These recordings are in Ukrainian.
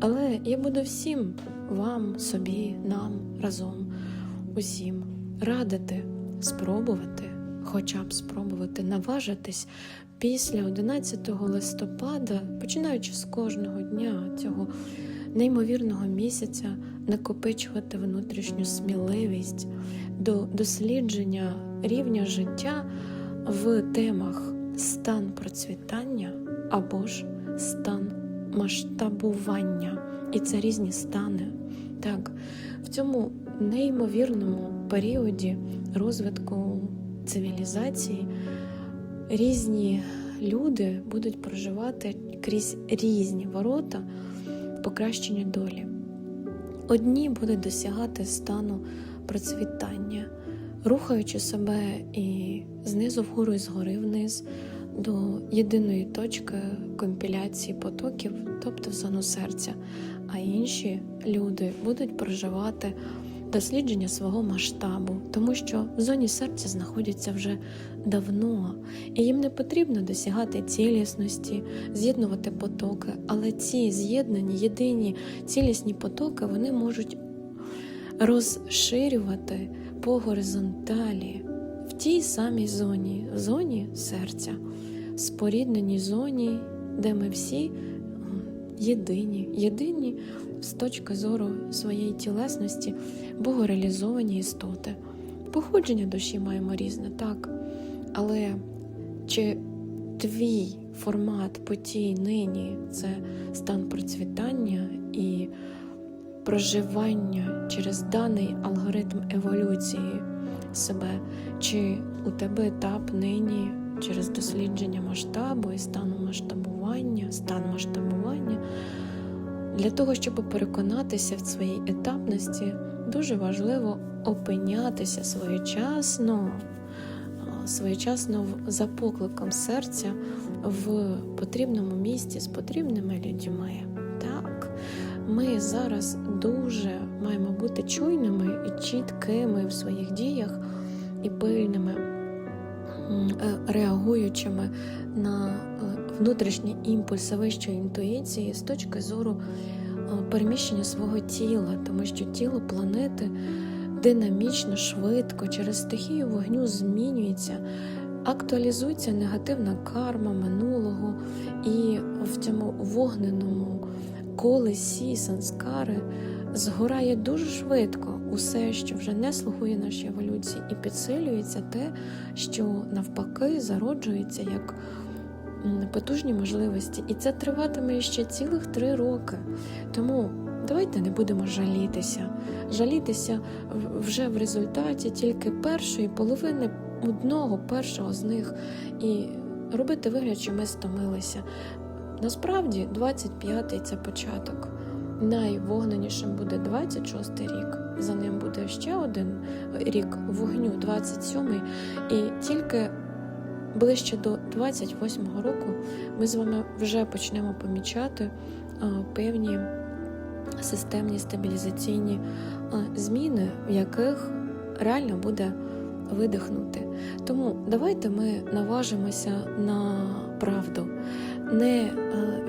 Але я буду всім вам, собі, нам разом, усім радити спробувати, хоча б спробувати наважитись після 11 листопада, починаючи з кожного дня цього неймовірного місяця, накопичувати внутрішню сміливість до дослідження рівня життя в темах стан процвітання або ж стан масштабування. І це різні стани. Так, в цьому неймовірному періоді розвитку цивілізації різні люди будуть проживати крізь різні ворота покращення долі. Одні будуть досягати стану процвітання, рухаючи себе і знизу вгору, і згори вниз до єдиної точки компіляції потоків, тобто в зону серця. А інші люди будуть проживати дослідження свого масштабу, тому що в зоні серця знаходяться вже давно, і їм не потрібно досягати цілісності, з'єднувати потоки, але ці з'єднані, єдині цілісні потоки вони можуть розширювати по горизонталі тій самій зоні, зоні серця, спорідненій зоні, де ми всі єдині, єдині з точки зору своєї тілесності, богореалізовані істоти. Походження душі маємо різне, так. Але чи твій формат потій нині це стан процвітання і проживання через даний алгоритм еволюції себе, чи у тебе етап нині через дослідження масштабу і стану масштабування, стан масштабування? Для того, щоб переконатися в своїй етапності, дуже важливо опинятися своєчасно, своєчасно за покликом серця в потрібному місці з потрібними людьми. Ми зараз дуже маємо бути чуйними і чіткими в своїх діях і пильними, е, реагуючими на е, внутрішні імпульси вищої інтуїції з точки зору е, переміщення свого тіла, тому що тіло планети динамічно, швидко через стихію вогню змінюється, актуалізується негативна карма минулого, і в цьому вогненому колесі санскари згорає дуже швидко усе, що вже не слугує нашій еволюції, і підсилюється те, що навпаки зароджується як потужні можливості. І це триватиме ще цілих три роки. Тому давайте не будемо жалітися. Жалітися вже в результаті тільки першої половини одного першого з них і робити вигляд, що ми стомилися. Насправді, 25-й це початок. Найвогненішим буде 26-й рік. За ним буде ще один рік вогню, 27-й. І тільки ближче до 28-го року ми з вами вже почнемо помічати певні системні стабілізаційні зміни, в яких реально буде видихнути. Тому давайте ми наважимося на правду. Не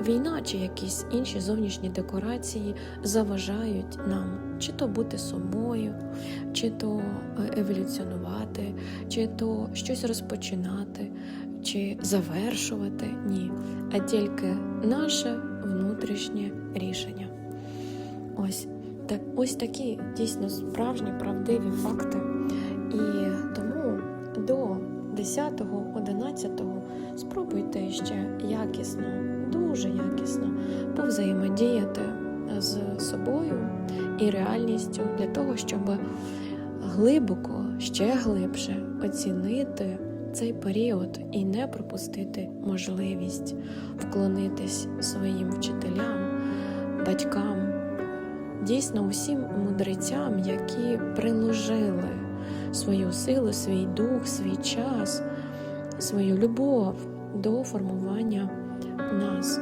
війна чи якісь інші зовнішні декорації заважають нам чи то бути собою, чи то е, еволюціонувати, чи то щось розпочинати, чи завершувати. Ні, а тільки наше внутрішнє рішення. Ось так, ось такі дійсно справжні правдиві факти. І тому до 10-го, 11-го спробуйте ще якісно, дуже якісно повзаємодіяти з собою і реальністю для того, щоб глибоко, ще глибше оцінити цей період і не пропустити можливість вклонитись своїм вчителям, батькам, дійсно усім мудрецям, які приложили свою силу, свій дух, свій час, свою любов до формування нас.